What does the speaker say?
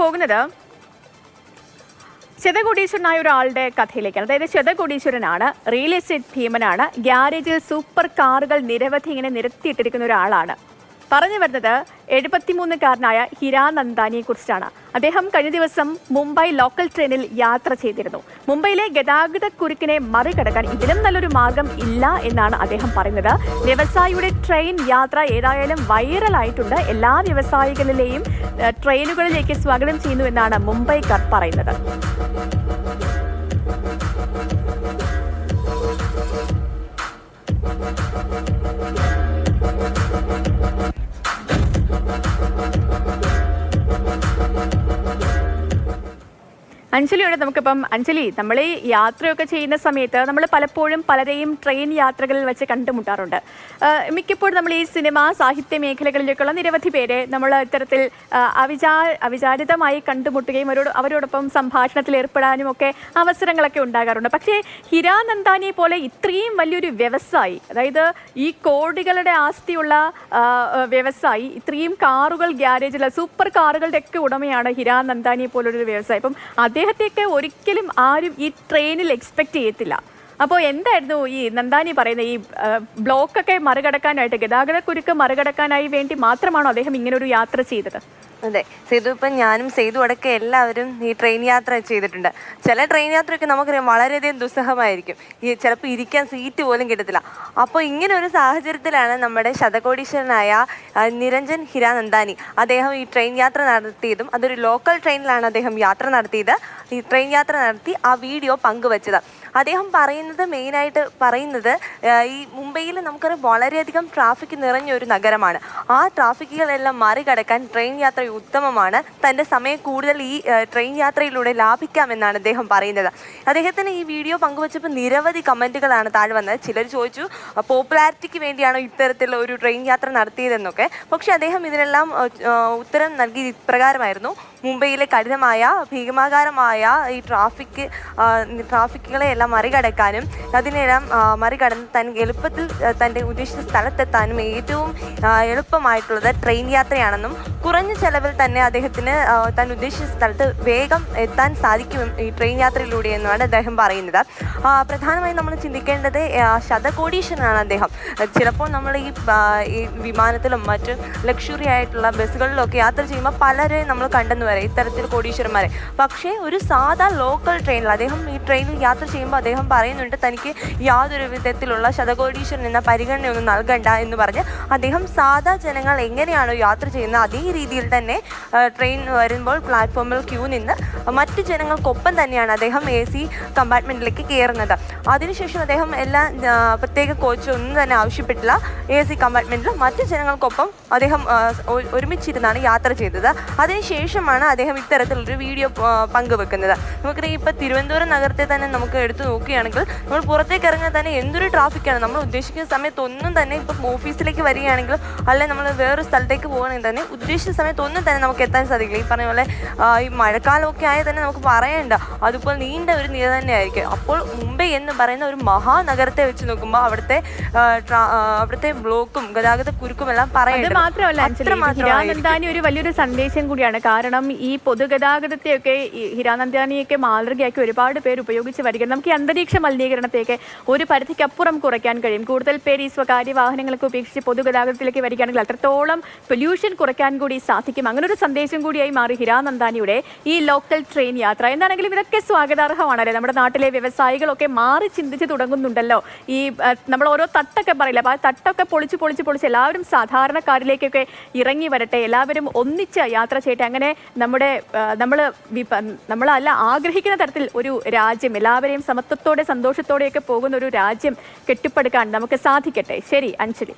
പോകുന്നത് ശതകോടീശ്വരനായ ഒരാളുടെ കഥയിലേക്കാണ്. അതായത് ശതകോടീശ്വരനാണ് റിയൽ എസ്റ്റേറ്റ് ഭീമനാണ് ഗ്യാരേജിൽ സൂപ്പർ കാറുകൾ നിരവധി ഇങ്ങനെ നിരത്തിയിട്ടിരിക്കുന്ന ഒരാളാണ്. പറഞ്ഞു വരുന്നത് എഴുപത്തിമൂന്നുകാരനായ ഹിരാ നന്ദാനിയെ കുറിച്ചാണ് അദ്ദേഹം കഴിഞ്ഞ ദിവസം മുംബൈ ലോക്കൽ ട്രെയിനിൽ യാത്ര ചെയ്തിരുന്നു. മുംബൈയിലെ ഗതാഗത കുരുക്കിനെ മറികടക്കാൻ ഇതിലും നല്ലൊരു മാർഗം ഇല്ല എന്നാണ് അദ്ദേഹം പറയുന്നത്. വ്യവസായിയുടെ ട്രെയിൻ യാത്ര ഏതായാലും വൈറലായിട്ടുണ്ട്. എല്ലാ വ്യവസായികളിലെയും ട്രെയിനുകളിലേക്ക് സ്വാഗതം ചെയ്യുന്നു എന്നാണ് മുംബൈക്കാർ പറയുന്നത്. അഞ്ജലിയോട് നമുക്കിപ്പം അഞ്ജലി നമ്മൾ ഈ യാത്രയൊക്കെ ചെയ്യുന്ന സമയത്ത് നമ്മൾ പലപ്പോഴും പലരെയും ട്രെയിൻ യാത്രകളിൽ വെച്ച് കണ്ടുമുട്ടാറുണ്ട്. മിക്കപ്പോഴും നമ്മൾ ഈ സിനിമ സാഹിത്യ മേഖലകളിലേക്കുള്ള നിരവധി പേരെ നമ്മൾ ഇത്തരത്തിൽ അവിചാ അവിചാരിതമായി കണ്ടുമുട്ടുകയും അവരോട് അവരോടൊപ്പം സംഭാഷണത്തിൽ ഏർപ്പെടാനും ഒക്കെ അവസരങ്ങളൊക്കെ ഉണ്ടാകാറുണ്ട്. പക്ഷേ ഹിരാനന്ദാനിയെ പോലെ ഇത്രയും വലിയൊരു വ്യവസായി അതായത് ഈ കോടികളുടെ ആസ്തിയുള്ള വ്യവസായി ഇത്രയും കാറുകൾ ഗ്യാരേജിലെ സൂപ്പർ കാറുകളുടെയൊക്കെ ഉടമയാണ് ഹിരാനന്ദാനിയെ പോലൊരു വ്യവസായി. അപ്പം അദ്ദേഹത്തെയൊക്കെ ഒരിക്കലും ആരും ഈ ട്രെയിനിൽ എക്സ്പെക്ട് ചെയ്യത്തില്ല. അപ്പോൾ എന്തായിരുന്നു ഈ നന്ദാനി പറയുന്ന ഈ ബ്ലോക്കൊക്കെ മറികടക്കാനായിട്ട് ഗതാഗതക്കുരുക്ക് മറികടക്കാനായി വേണ്ടി മാത്രമാണോ അദ്ദേഹം ഇങ്ങനെ ഒരു യാത്ര ചെയ്തത്? അതെ സേതു ഇപ്പം ഞാനും സേതു അടക്കം എല്ലാവരും ഈ ട്രെയിൻ യാത്ര ചെയ്തിട്ടുണ്ട്. ചില ട്രെയിൻ യാത്രയൊക്കെ നമുക്കറിയാം വളരെയധികം ദുസ്സഹമായിരിക്കും. ഈ ചിലപ്പോൾ ഇരിക്കാൻ സീറ്റ് പോലും കിട്ടത്തില്ല. അപ്പോൾ ഇങ്ങനെ ഒരു സാഹചര്യത്തിലാണ് നമ്മുടെ ശതകോടീശ്വരനായ നിരഞ്ജൻ ഹിരാനന്ദാനി അദ്ദേഹം ഈ ട്രെയിൻ യാത്ര നടത്തിയതും അതൊരു ലോക്കൽ ട്രെയിനിലാണ് അദ്ദേഹം യാത്ര നടത്തിയത്. ഈ ട്രെയിൻ യാത്ര നടത്തി ആ വീഡിയോ പങ്കുവച്ചത്. അദ്ദേഹം പറയുന്നത് മെയിനായിട്ട് പറയുന്നത് ഈ മുംബൈയിൽ നമുക്കറിയാം വളരെയധികം ട്രാഫിക് നിറഞ്ഞ ഒരു നഗരമാണ്. ആ ട്രാഫിക്കുകളെല്ലാം മറികടക്കാൻ ട്രെയിൻ യാത്ര ഉത്തമമാണ്. തന്റെ സമയം കൂടുതൽ ഈ ട്രെയിൻ യാത്രയിലൂടെ ലാഭിക്കാമെന്നാണ് അദ്ദേഹം പറയുന്നത്. അദ്ദേഹത്തിന് ഈ വീഡിയോ പങ്കുവച്ചപ്പോൾ നിരവധി കമന്റുകളാണ് താഴെ വന്നത്. ചിലർ ചോദിച്ചു പോപ്പുലാരിറ്റിക്ക് വേണ്ടിയാണോ ഇത്തരത്തിലുള്ള ഒരു ട്രെയിൻ യാത്ര നടത്തിയതെന്നൊക്കെ? പക്ഷേ അദ്ദേഹം ഇതിനെല്ലാം ഉത്തരം നൽകി ഇപ്രകാരമായിരുന്നു. മുംബൈയിലെ കഠിനമായ ഭീമാകാരമായ ഈ ട്രാഫിക് ട്രാഫിക്കുകളെ എല്ലാം മറികടക്കാനും അതിനെല്ലാം മറികടന്ന് തൻ എളുപ്പത്തിൽ തന്റെ ഉദ്ദേശിച്ച സ്ഥലത്തെത്താനും ഏറ്റവും ആ, എളുപ്പമായിട്ടുള്ളത് ട്രെയിൻ യാത്രയാണെന്നും കുറഞ്ഞ ചെലവിൽ തന്നെ അദ്ദേഹത്തിന് താൻ ഉദ്ദേശിച്ച സ്ഥലത്ത് വേഗം എത്താൻ സാധിക്കും ഈ ട്രെയിൻ യാത്രയിലൂടെ എന്നാണ് അദ്ദേഹം പറയുന്നത്. പ്രധാനമായും നമ്മൾ ചിന്തിക്കേണ്ടത് ശതകോടീശനാണ് അദ്ദേഹം. ചിലപ്പോൾ നമ്മൾ ഈ ഈ വിമാനത്തിലും മറ്റ് ലക്ഷറി ആയിട്ടുള്ള ബസ്സുകളിലൊക്കെ യാത്ര ചെയ്യുമ്പോൾ പലരെ നമ്മൾ കണ്ടെന്ന് വരാം ഇത്തരത്തിൽ കോടീശ്വരന്മാരെ. പക്ഷേ ഒരു സാധാ ലോക്കൽ ട്രെയിനിൽ അദ്ദേഹം ഈ ട്രെയിനിൽ യാത്ര ചെയ്യുമ്പോൾ അദ്ദേഹം പറയുന്നുണ്ട് തനിക്ക് യാതൊരു വിധത്തിലുള്ള ശതകോടീശ്വരൻ എന്ന പരിഗണനയൊന്നും നൽകണ്ട എന്ന് പറഞ്ഞ് അദ്ദേഹം സാധാ ജനങ്ങൾ എങ്ങനെയാണോ യാത്ര ചെയ്യുന്നത് അതേ രീതിയിൽ തന്നെ ട്രെയിൻ വരുമ്പോൾ പ്ലാറ്റ്ഫോമിൽ ക്യൂ നിന്ന് മറ്റു ജനങ്ങൾക്കൊപ്പം തന്നെയാണ് അദ്ദേഹം എ സി കമ്പാർട്ട്മെന്റിലേക്ക് കയറുന്നത്. അതിനുശേഷം അദ്ദേഹം എല്ലാ പ്രത്യേക കോച്ച് ഒന്നും തന്നെ ആവശ്യപ്പെട്ടില്ല. എ സി കമ്പാർട്ട്മെന്റിൽ മറ്റു ജനങ്ങൾക്കൊപ്പം അദ്ദേഹം ഒരുമിച്ചിരുന്നാണ് യാത്ര ചെയ്തത്. അതിനുശേഷമാണ് അദ്ദേഹം ഇത്തരത്തിലൊരു വീഡിയോ പങ്കുവെക്കുന്നത്. നമുക്കറിയാം ഇപ്പോൾ തിരുവനന്തപുരം നഗരത്തെ തന്നെ നമുക്ക് എടുത്തു നോക്കുകയാണെങ്കിൽ നമ്മൾ പുറത്തേക്ക് ഇറങ്ങാൻ തന്നെ എന്തൊരു ട്രാഫിക്കാണ് നമ്മൾ ഉദ്ദേശിക്കുന്ന സമയത്തൊന്നും തന്നെ ഇപ്പം ഓഫീസിലേക്ക് വരികയാണെങ്കിലും അല്ലെങ്കിൽ നമ്മൾ വേറൊരു സ്ഥലത്തേക്ക് പോകണമെങ്കിൽ തന്നെ ഉദ്ദേശിച്ച സമയത്ത് ഒന്നും തന്നെ നമുക്ക് എത്താൻ സാധിക്കില്ല. ഈ പറഞ്ഞ പോലെ ഈ മഴക്കാലമൊക്കെ ആയാൽ തന്നെ നമുക്ക് പറയേണ്ട. അതുപോലെ നീണ്ട ഒരു നിര തന്നെയായിരിക്കും. അപ്പോൾ മുംബൈ എന്ന് പറയുന്ന ഒരു മഹാനഗരത്തെ വെച്ച് നോക്കുമ്പോൾ അവിടുത്തെ അവിടുത്തെ ബ്ലോക്കും ഗതാഗത കുരുക്കും എല്ലാം അത് മാത്രമല്ല ഒരു വലിയൊരു സന്ദേശം കൂടിയാണ്. കാരണം ഈ പൊതുഗതാഗതത്തെയൊക്കെ ഹിരാനന്ദാനിയൊക്കെ മാതൃകയാക്കി ഒരുപാട് പേര് ഉപയോഗിച്ച് വരികയാണ്. നമുക്ക് ഈ അന്തരീക്ഷ മലിനീകരണത്തെയൊക്കെ ഒരു പരിധിക്കപ്പുറം കുറയ്ക്കാൻ കഴിയും. കൂടുതൽ പേര് ഈ സ്വകാര്യ വാഹനങ്ങളൊക്കെ ഉപേക്ഷിച്ച് പൊതുഗതാഗതത്തിലേക്ക് വരികയാണെങ്കിൽ അത്രത്തോളം പൊല്യൂഷൻ കുറയ്ക്കാൻ കൂടി സാധിക്കും. അങ്ങനെ ഒരു സന്ദേശം കൂടിയായി മാറി ഹിരാനന്ദാനിയുടെ ഈ ലോക്കൽ ട്രെയിൻ യാത്ര. എന്താണെങ്കിലും ഇതൊക്കെ സ്വാഗതാർഹമാണല്ലേ? നമ്മുടെ നാട്ടിലെ വ്യവസായികളൊക്കെ മാറി ചിന്തിച്ച് തുടങ്ങുന്നുണ്ടല്ലോ. ഈ നമ്മൾ ഓരോ തട്ടൊക്കെ പറയില്ല? അപ്പോൾ ആ തട്ടൊക്കെ പൊളിച്ച് പൊളിച്ച് പൊളിച്ച് എല്ലാവരും സാധാരണക്കാരിലേക്കൊക്കെ ഇറങ്ങി വരട്ടെ. എല്ലാവരും ഒന്നിച്ച് യാത്ര ചെയ്യട്ടെ. അങ്ങനെ നമ്മുടെ നമ്മൾ നമ്മളല്ല ആഗ്രഹിക്കുന്ന തരത്തിൽ ഒരു രാജ്യം എല്ലാവരെയും സമത്വത്തോടെ സന്തോഷത്തോടെയൊക്കെ പോകുന്ന ഒരു രാജ്യം കെട്ടിപ്പടുക്കാൻ നമുക്ക് സാധിക്കട്ടെ. ശരി അഞ്ജലി.